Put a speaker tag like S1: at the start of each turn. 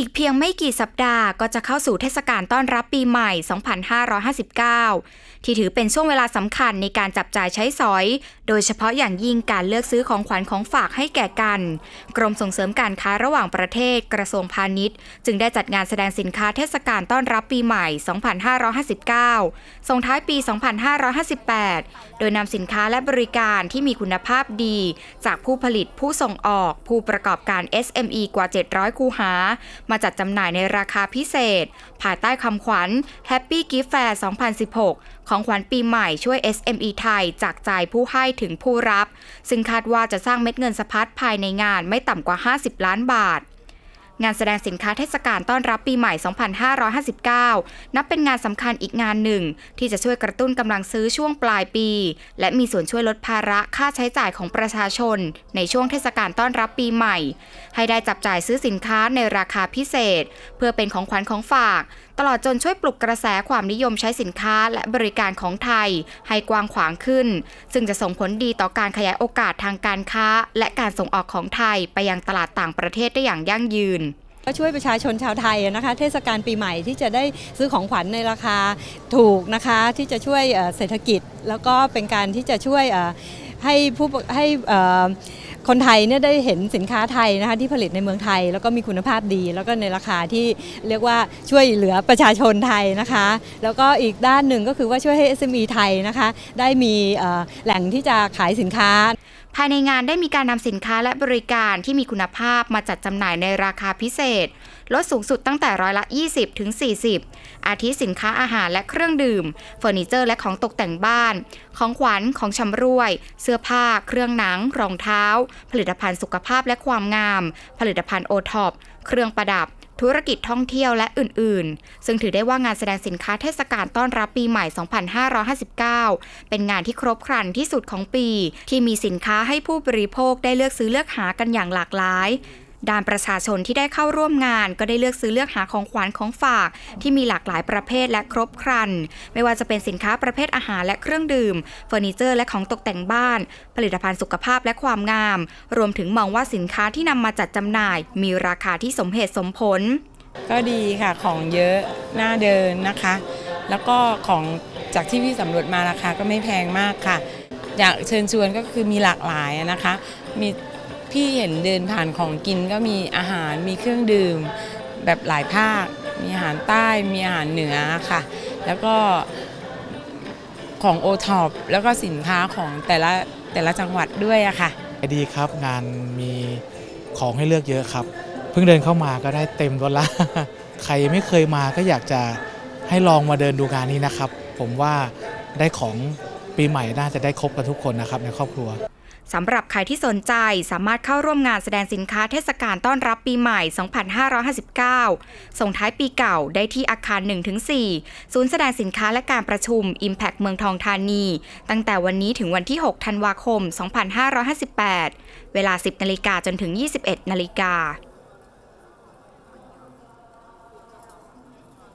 S1: อีกเพียงไม่กี่สัปดาห์ก็จะเข้าสู่เทศกาลต้อนรับปีใหม่ 2559 ที่ถือเป็นช่วงเวลาสำคัญในการจับจ่ายใช้สอย โดยเฉพาะอย่างยิ่งการเลือกซื้อของขวัญของฝากให้แก่กัน กรมส่งเสริมการค้าระหว่างประเทศกระทรวงพาณิชย์ จึงได้จัดงานแสดงสินค้าเทศกาลต้อนรับปีใหม่ 2559 ส่งท้ายปี 2558 โดยนำสินค้าและบริการที่มีคุณภาพดี จากผู้ผลิตผู้ส่งออก ผู้ประกอบการ SME กว่า 700 คูหามาจัดจำหน่ายในราคาพิเศษ ภายใต้คำขวัญ Happy Gift Fair 2016 ของขวัญปีใหม่ช่วย SME ไทยจากใจผู้ให้ถึงผู้รับ ซึ่งคาดว่าจะสร้างเม็ดเงินสะพัดภายในงานไม่ต่ำกว่า 50 ล้านบาท งานแสดงสินค้าเทศกาลต้อนรับปีใหม่ 2559 นับเป็นงานสำคัญอีกงานหนึ่ง ที่จะช่วยกระตุ้นกำลังซื้อช่วงปลายปี และมีส่วนช่วยลดภาระค่าใช้จ่ายของประชาชน ในช่วงเทศกาลต้อนรับปีใหม่ ให้ได้จับจ่ายซื้อสินค้าในราคาพิเศษ เพื่อเป็นของขวัญของฝาก ตลอดจนช่วยปลุกกระแสความนิยมใช้สินค้าและบริการของไทย ให้กว้างขวางขึ้น ซึ่งจะส่งผลดีต่อการขยายโอกาสทางการค้า และการส่งออกของไทยไปยังตลาดต่างประเทศได้อย่างยั่งยืน
S2: ก็ช่วยประชาชนชาวไทยนะคะ เทศกาลปีใหม่ที่จะได้ซื้อของขวัญในราคาถูกนะคะ ที่จะช่วยเศรษฐกิจ แล้วก็เป็นการที่จะช่วยให้ผู้ให้คนไทยเนี่ยได้เห็นสินค้าไทยนะคะที่ผลิตในเมืองไทย แล้วก็มีคุณภาพดี แล้วก็ในราคาที่เรียกว่าช่วยเหลือประชาชนไทยนะคะ แล้วก็อีกด้านหนึ่งก็คือว่าช่วยให้ SME ไทยนะคะ ได้มีแหล่งที่จะขายสินค้า
S1: ภายในงานได้มีการนำสินค้าและบริการที่มีคุณภาพมาจัดจำหน่ายในราคาพิเศษ ลดสูงสุดตั้งแต่ร้อยละ 20ถึง40 อาทิสินค้าอาหารและเครื่องดื่ม เฟอร์นิเจอร์และของตกแต่งบ้าน ของขวัญของชำร่วย เสื้อผ้า เครื่องหนัง รองเท้า ผลิตภัณฑ์สุขภาพและความงาม ผลิตภัณฑ์โอท็อปเครื่องประดับ ธุรกิจท่องเที่ยวและอื่นๆ ซึ่งถือได้ว่างานแสดงสินค้าเทศกาลต้อนรับปีใหม่ 2559 เป็นงานที่ครบครันที่สุดของปี ที่มีสินค้าให้ผู้บริโภคได้เลือกซื้อเลือกหากันอย่างหลากหลาย ด้านประชาชนที่ได้เข้าร่วมงาน ก็ได้เลือกซื้อเลือกหาของขวัญของฝาก ที่มีหลากหลายประเภทและครบครัน ไม่ว่าจะเป็นสินค้าประเภทอาหารและเครื่องดื่มเฟอร์นิเจอร์และของตกแต่งบ้าน ผลิตภัณฑ์สุขภาพและความงาม รวมถึงมองว่าสินค้าที่นำมาจัดจำหน่าย มีราคาที่สมเหตุสมผล
S3: ก็ดีค่ะของเยอะน่าเดินนะคะ แล้วก็ของจากที่พี่สำรวจมาราคาก็ไม่แพงมากค่ะ อยากเชิญชวนก็คือมีหลากหลายนะคะ มี พี่เห็นเดินผ่านของกินก็มีอาหารมีเครื่องดื่ม แบบหลายภาค มีอาหารใต้มีอาหารเหนือค่ะ แล้วก็ของโอท็อปแล้วก็สินค้าของแต่ละแต่ละจังหวัดด้วยอะค่ะ
S4: ดีครับงานมีของให้เลือกเยอะครับ เพิ่งเดินเข้ามาก็ได้เต็มรถละ ใครไม่เคยมาก็อยากจะให้ลองมาเดินดูงานนี้นะครับ ผมว่าได้ของปีใหม่น่าจะได้ครบกันทุกคนนะครับในครอบครัว
S1: สำหรับใครที่สนใจสามารถเข้าร่วมงานแสดงสินค้าเทศกาลต้อนรับปีใหม่ 2559 ส่งท้ายปีเก่าได้ที่อาคาร 1-4 ศูนย์แสดงสินค้าและการประชุม Impact เมืองทองธานี ตั้งแต่วันนี้ถึงวันที่ 6 ธันวาคม 2558 เวลา 10 นาฬิกาจนถึง 21 นาฬิกา